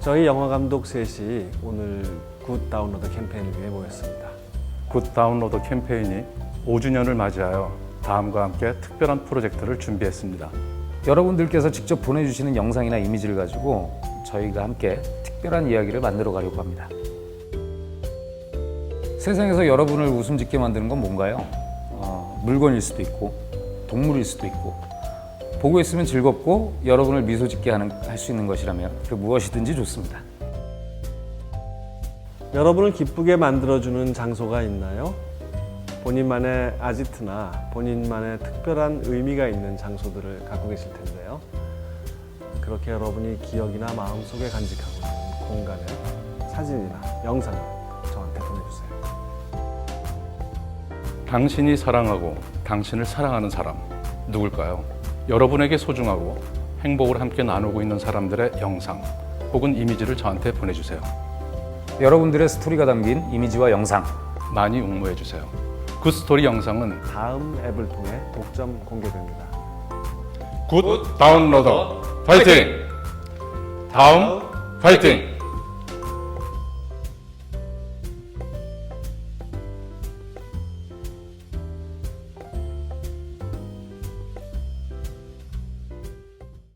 저희 영화 감독 셋이 오늘 굿 다운로드 캠페인을 위해 모였습니다. 굿 다운로드 캠페인이 5주년을 맞이하여 다음과 함께 특별한 프로젝트를 준비했습니다. 여러분들께서 직접 보내주시는 영상이나 이미지를 가지고 저희가 함께 특별한 이야기를 만들어 가려고 합니다. 세상에서 여러분을 웃음 짓게 만드는 건 뭔가요? 어, 물건일 수도 있고 동물일 수도 있고 보고 있으면 즐겁고 여러분을 미소 짓게 하는 할 수 있는 것이라면 그 무엇이든지 좋습니다. 여러분을 기쁘게 만들어주는 장소가 있나요? 본인만의 아지트나 본인만의 특별한 의미가 있는 장소들을 갖고 계실 텐데요. 그렇게 여러분이 기억이나 마음속에 간직하고 있는 공간의 사진이나 영상을 저한테 보내주세요. 당신이 사랑하고 당신을 사랑하는 사람 누굴까요? 여러분에게 소중하고 행복을 함께 나누고 있는 사람들의 영상 혹은 이미지를 저한테 보내주세요. 여러분들의 스토리가 담긴 이미지와 영상 많이 옹모해 주세요. 굿 스토리 영상은 다음 앱을 통해 독점 공개됩니다. 굿 다운로더 파이팅! 다음 파이팅!